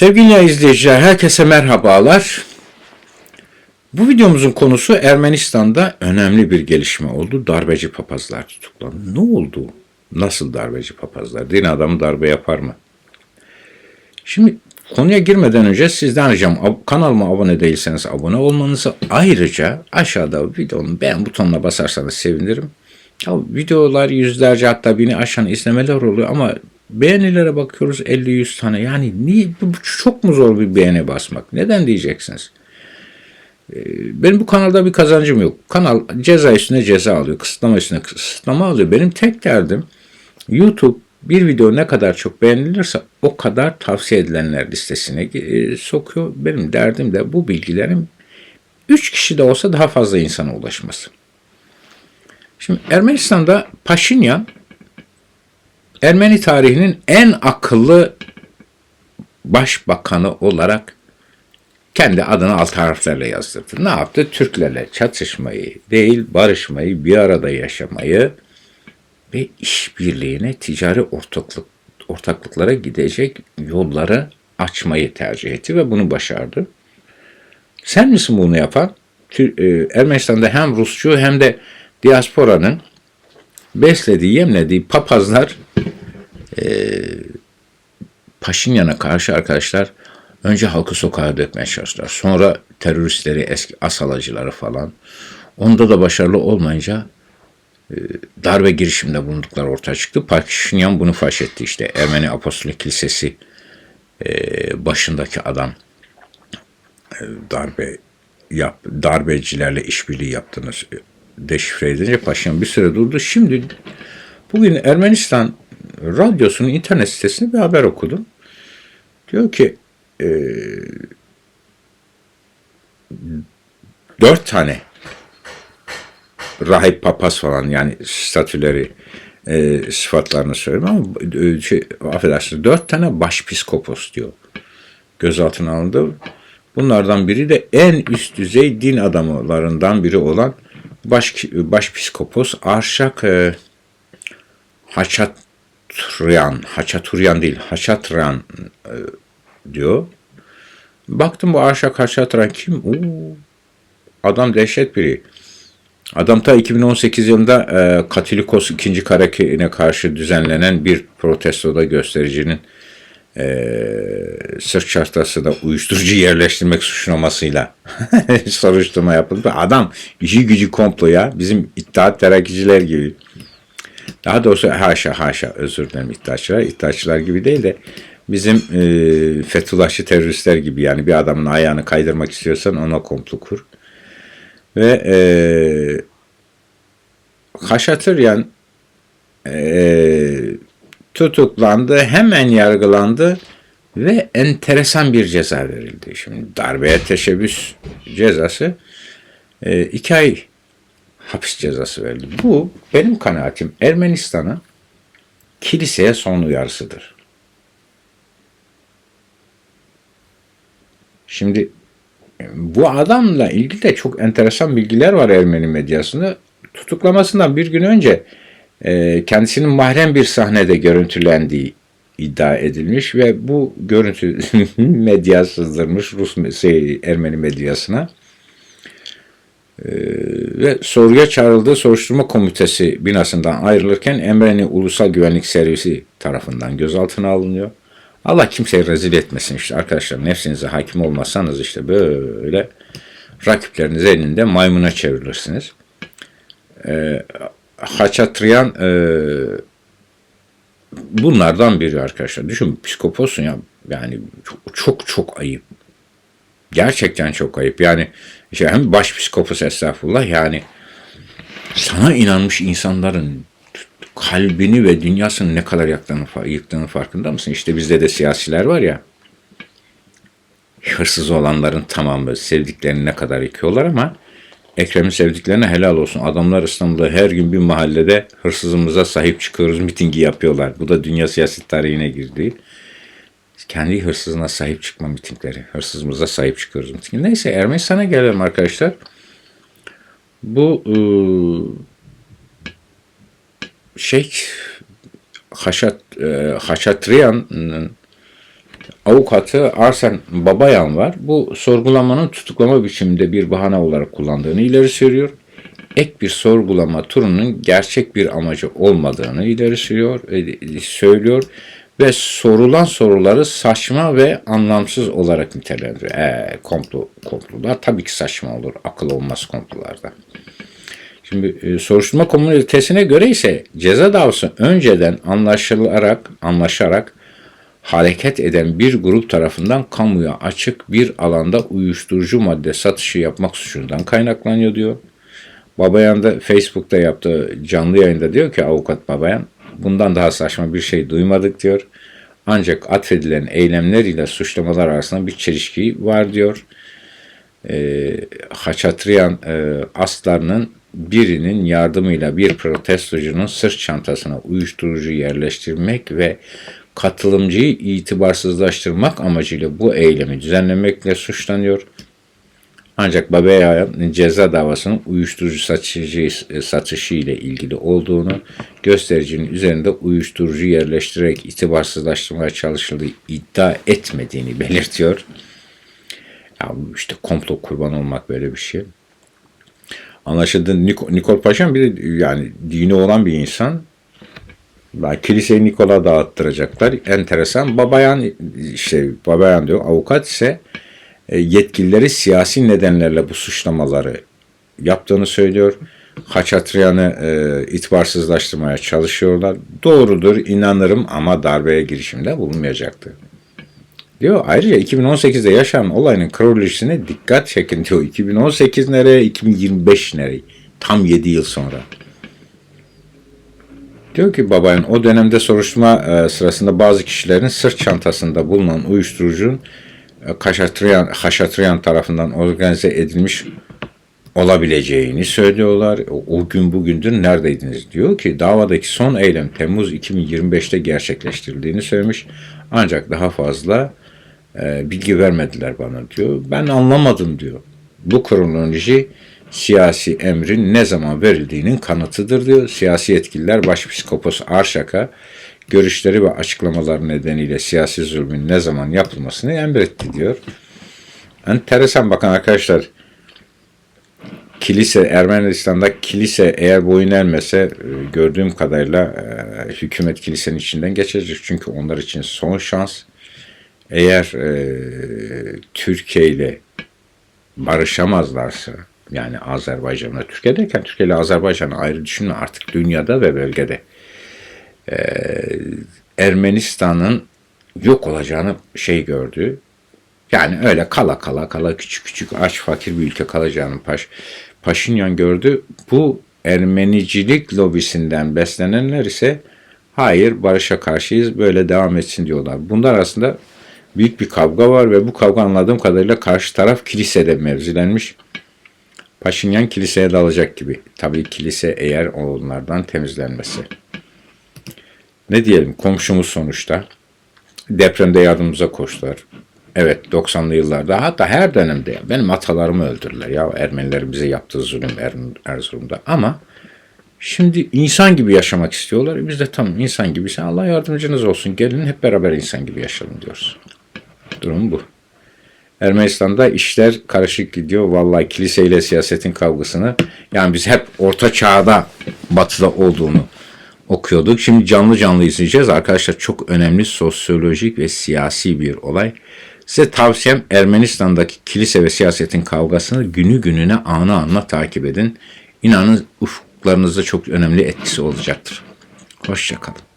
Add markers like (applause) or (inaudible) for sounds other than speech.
Sevgili izleyiciler, herkese merhabalar. Bu videomuzun konusu Ermenistan'da önemli bir gelişme oldu. Darbeci papazlar tutuklandı. Ne oldu? Nasıl darbeci papazlar? Din adamı darbe yapar mı? Şimdi konuya girmeden önce sizden ricam kanalıma abone değilseniz abone olmanızı ayrıca aşağıda videonun beğen butonuna basarsanız sevinirim. Ya videolar yüzlerce hatta bini aşan izlemeler oluyor ama beğenilere bakıyoruz 50-100 tane. Yani niye, bu çok mu zor bir beğeni basmak? Neden diyeceksiniz? Ee, Benim bu kanalda bir kazancım yok. Kanal ceza üstüne ceza alıyor. Kısıtlama üstüne kısıtlama alıyor. Benim tek derdim YouTube bir video ne kadar çok beğenilirse o kadar tavsiye edilenler listesine e, sokuyor. Benim derdim de bu bilgilerin 3 kişi de olsa daha fazla insana ulaşması. Şimdi Ermenistan'da Paşinyan Ermeni tarihinin en akıllı başbakanı olarak kendi adını alt harflerle yazdırdı. Ne yaptı? Türklerle çatışmayı değil, barışmayı, bir arada yaşamayı ve işbirliğine, ticari ortaklık ortaklıklara gidecek yolları açmayı tercih etti ve bunu başardı. Sen misin bunu yapan? E, Ermenistan'da hem Rusçu hem de diasporanın beslediği, yemlediği papazlar Paşinyan'a karşı arkadaşlar önce halkı sokağa dökmeye çalıştılar. Sonra teröristleri, eski asalacıları falan. Onda da başarılı olmayınca e, darbe girişiminde bulundukları ortaya çıktı. Paşinyan bunu faş etti işte. Ermeni Apostolik Kilisesi e, başındaki adam e, darbe yap, darbecilerle işbirliği yaptığını e, deşifre edince Paşinyan bir süre durdu. Şimdi bugün Ermenistan radyosunun internet sitesinde bir haber okudum. Diyor ki e, dört tane rahip papaz falan yani statüleri e, sıfatlarını söylüyorum ama e, şey, affedersiniz dört tane başpiskopos diyor. Gözaltına alındı. Bunlardan biri de en üst düzey din adamlarından biri olan baş, başpiskopos Arşak e, Haçatryan, Haçaturyan değil, Haçatran e, diyor. Baktım bu Arşak Haçatran kim? Oo, adam dehşet biri. Adam ta 2018 yılında e, Katolikos 2. Karakin'e karşı düzenlenen bir protestoda göstericinin e, sırt çantasına uyuşturucu yerleştirmek suçlamasıyla (laughs) soruşturma yapıldı. Adam işi gücü komplo ya. Bizim İttihat Terakkiciler gibi. Daha doğrusu haşa haşa özür dilerim İttihatçılar. İttihatçılar gibi değil de bizim e, Fethullahçı teröristler gibi yani bir adamın ayağını kaydırmak istiyorsan ona komplo kur. Ve e, Haşatıryan e, tutuklandı, hemen yargılandı ve enteresan bir ceza verildi. Şimdi darbeye teşebbüs cezası e, iki ay hapis cezası verildi. Bu benim kanaatim Ermenistan'ın kiliseye son uyarısıdır. Şimdi e, bu adamla ilgili de çok enteresan bilgiler var Ermeni medyasında. Tutuklamasından bir gün önce e, kendisinin mahrem bir sahnede görüntülendiği iddia edilmiş ve bu görüntü (laughs) medya sızdırmış Rus şey, Ermeni medyasına. E, ve soruya çağrıldığı soruşturma komitesi binasından ayrılırken Ermeni Ulusal Güvenlik Servisi tarafından gözaltına alınıyor. Allah kimseyi rezil etmesin işte arkadaşlar nefsinize hakim olmazsanız işte böyle rakipleriniz elinde maymuna çevirirsiniz. E, Haçatryan e, bunlardan biri arkadaşlar. Düşün psikoposun ya yani çok çok, çok ayıp. Gerçekten çok ayıp. Yani işte hem baş psikopos estağfurullah yani sana inanmış insanların kalbini ve dünyasını ne kadar yaktığını, yıktığını farkında mısın? İşte bizde de siyasiler var ya hırsız olanların tamamı sevdiklerini ne kadar yıkıyorlar ama Ekrem'in sevdiklerine helal olsun. Adamlar İstanbul'da her gün bir mahallede hırsızımıza sahip çıkıyoruz mitingi yapıyorlar. Bu da dünya siyaset tarihine girdi. Kendi hırsızına sahip çıkma mitingleri. Hırsızımıza sahip çıkıyoruz mitingi. Neyse Ermenistan'a gelelim arkadaşlar. Bu ıı, şey Haşat, e, Haşatryan'ın avukatı Arsen Babayan var. Bu sorgulamanın tutuklama biçiminde bir bahane olarak kullandığını ileri sürüyor. Ek bir sorgulama turunun gerçek bir amacı olmadığını ileri sürüyor, e, söylüyor ve sorulan soruları saçma ve anlamsız olarak nitelendiriyor. E, komplo, komplolar tabii ki saçma olur. Akıl olmaz komplolarda. Şimdi e, soruşturma komünitesine göre ise ceza davası önceden anlaşılarak, anlaşarak hareket eden bir grup tarafından kamuya açık bir alanda uyuşturucu madde satışı yapmak suçundan kaynaklanıyor diyor. Babayan da Facebook'ta yaptığı canlı yayında diyor ki avukat Babayan bundan daha saçma bir şey duymadık diyor. Ancak atfedilen eylemler ile suçlamalar arasında bir çelişki var diyor. E, Haçatriyan e, aslarının birinin yardımıyla bir protestocunun sırt çantasına uyuşturucu yerleştirmek ve katılımcıyı itibarsızlaştırmak amacıyla bu eylemi düzenlemekle suçlanıyor. Ancak Babeya'nın ceza davasının uyuşturucu satışı, satışı ile ilgili olduğunu, göstericinin üzerinde uyuşturucu yerleştirerek itibarsızlaştırmaya çalışıldığı iddia etmediğini belirtiyor. Ya işte komplo kurban olmak böyle bir şey. Anlaşıldı. Nik Nikol Paşam bir de yani dini olan bir insan. Kiliseyi Nikola dağıttıracaklar. Enteresan. Babayan işte Babayan diyor avukat ise e, yetkilileri siyasi nedenlerle bu suçlamaları yaptığını söylüyor. Haçatriyan'ı e, itibarsızlaştırmaya çalışıyorlar. Doğrudur, inanırım ama darbeye girişimde bulunmayacaktı. Diyor ayrıca 2018'de yaşanan olayın kronolojisine dikkat çekin diyor. 2018 nereye, 2025 nereye? Tam 7 yıl sonra. Diyor ki babayın o dönemde soruşturma e, sırasında bazı kişilerin sırt çantasında bulunan uyuşturucunun e, Haşatriyan, Haşatriyan tarafından organize edilmiş olabileceğini söylüyorlar. O, o gün bugündür neredeydiniz diyor ki davadaki son eylem Temmuz 2025'te gerçekleştirildiğini söylemiş. Ancak daha fazla e, bilgi vermediler bana diyor. Ben anlamadım diyor. Bu kronoloji siyasi emrin ne zaman verildiğinin kanıtıdır diyor. Siyasi yetkililer Başpiskopos Arşak'a görüşleri ve açıklamalar nedeniyle siyasi zulmün ne zaman yapılmasını emretti diyor. Enteresan bakın arkadaşlar. Kilise, Ermenistan'da kilise eğer boyun eğmese e, gördüğüm kadarıyla e, hükümet kilisenin içinden geçecek. Çünkü onlar için son şans. Eğer e, Türkiye ile barışamazlarsa yani Azerbaycan'la Türkiye derken Türkiye ile Azerbaycan'ı ayrı düşünme artık dünyada ve bölgede e, Ermenistan'ın yok olacağını şey gördü. Yani öyle kala kala kala küçük küçük aç fakir bir ülke kalacağını Paş, Paşinyan gördü. Bu Ermenicilik lobisinden beslenenler ise hayır barışa karşıyız böyle devam etsin diyorlar. Bunlar arasında büyük bir kavga var ve bu kavga anladığım kadarıyla karşı taraf kilisede mevzilenmiş. Paşinyan kiliseye dalacak gibi. Tabii kilise eğer onlardan temizlenmesi. Ne diyelim komşumuz sonuçta. Depremde yardımımıza koştular. Evet 90'lı yıllarda hatta her dönemde benim atalarımı öldürdüler ya Ermeniler bize yaptığı zulüm er, Erzurum'da ama şimdi insan gibi yaşamak istiyorlar. Biz de tam insan gibiyse Allah yardımcınız olsun gelin hep beraber insan gibi yaşayalım diyoruz. Durum bu. Ermenistan'da işler karışık gidiyor. Vallahi kiliseyle siyasetin kavgasını yani biz hep orta çağda batıda olduğunu okuyorduk. Şimdi canlı canlı izleyeceğiz. Arkadaşlar çok önemli sosyolojik ve siyasi bir olay. Size tavsiyem Ermenistan'daki kilise ve siyasetin kavgasını günü gününe anı anla takip edin. İnanın ufuklarınızda çok önemli etkisi olacaktır. Hoşçakalın.